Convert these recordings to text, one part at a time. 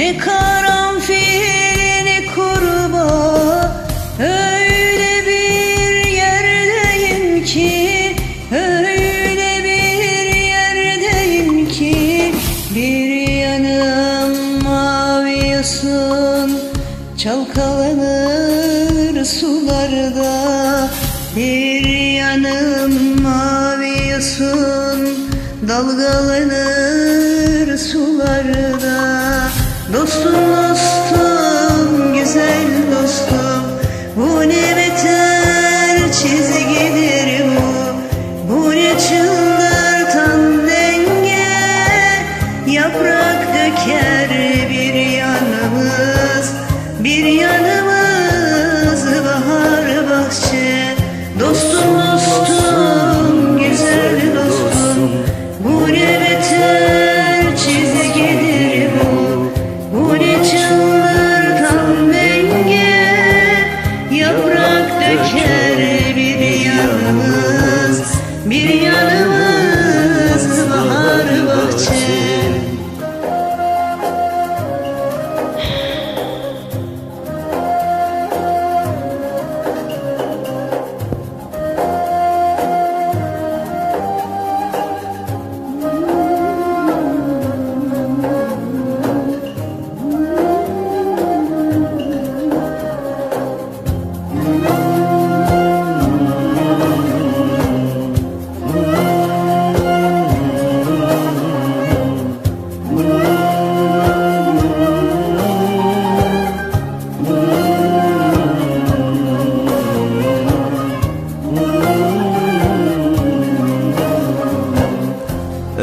Ne karanfilini kurba Öyle bir yerdeyim ki Öyle bir yerdeyim ki Bir yanım mavi yosun Çalkalanır sularda. Bir yanım mavi yosun Dalgalanır sularda Dostum dostum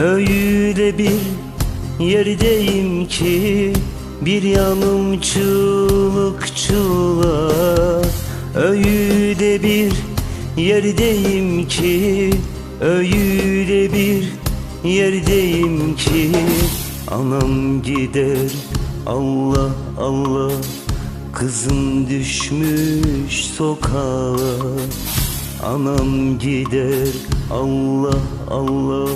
Öyle bir yerdeyim ki Bir yanım çığlık çığlığa Öyle bir yerdeyim ki Öyle bir yerdeyim ki Anam gider Allah Allah Kızım düşmüş sokağa. Anam gider Allah Allah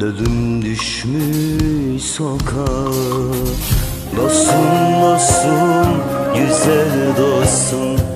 Dödüm düşmüş sokağa. Dostum dostum güzel dostum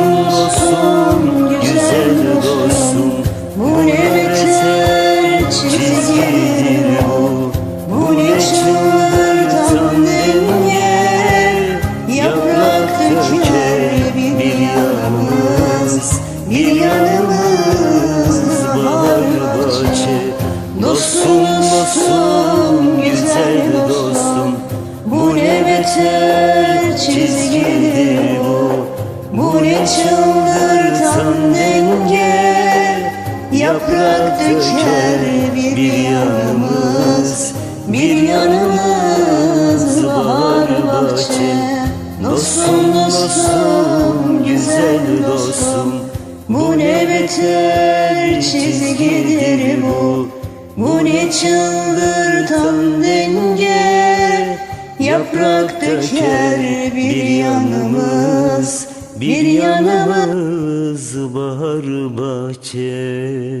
Dostum dostum güzel dostum. Bu ne beter çizgidir bu. Bu ne çıldırtan denge. Yaprak döker bir yanımız. Bir yanımız bahar bahçe. Dostum dostum güzel dostum. Bu ne beter çizgidir bu Bu ne çıldırtan denge? Yaprak döker bir yanımız Bir yanımız bahar bahçe